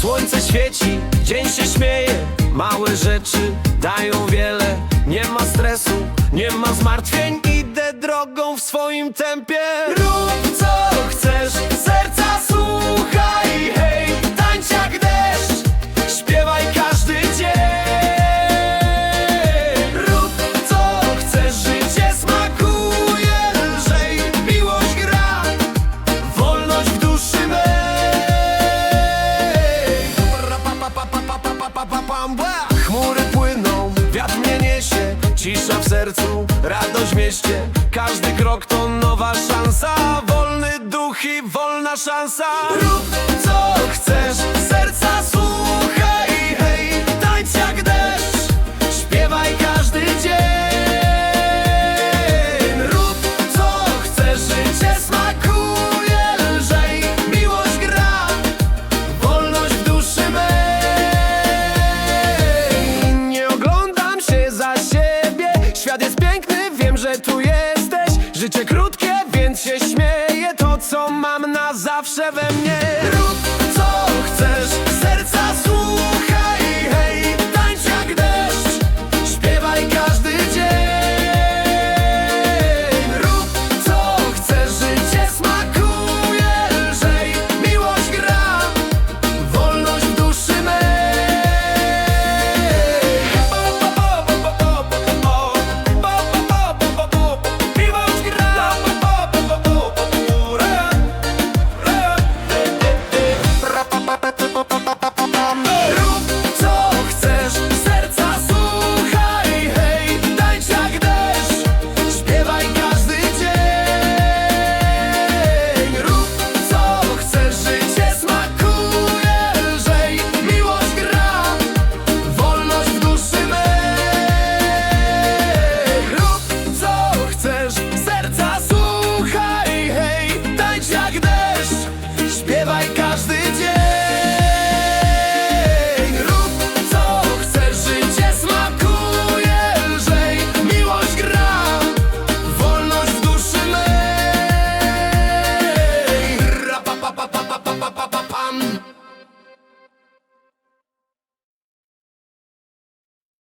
Słońce świeci, dzień się śmieje Małe rzeczy dają wiele. Nie ma stresu, nie ma zmartwień Idę drogą w swoim tempie. Rób co chcesz, Cisza w sercu, radość mieście. Każdy krok to nowa szansa. Wolny duch i wolna szansa. Rób co chcesz, serca że tu jesteś. Życie krótkie, więc się śmieję. To, co mam na zawsze we mnie Najkażdy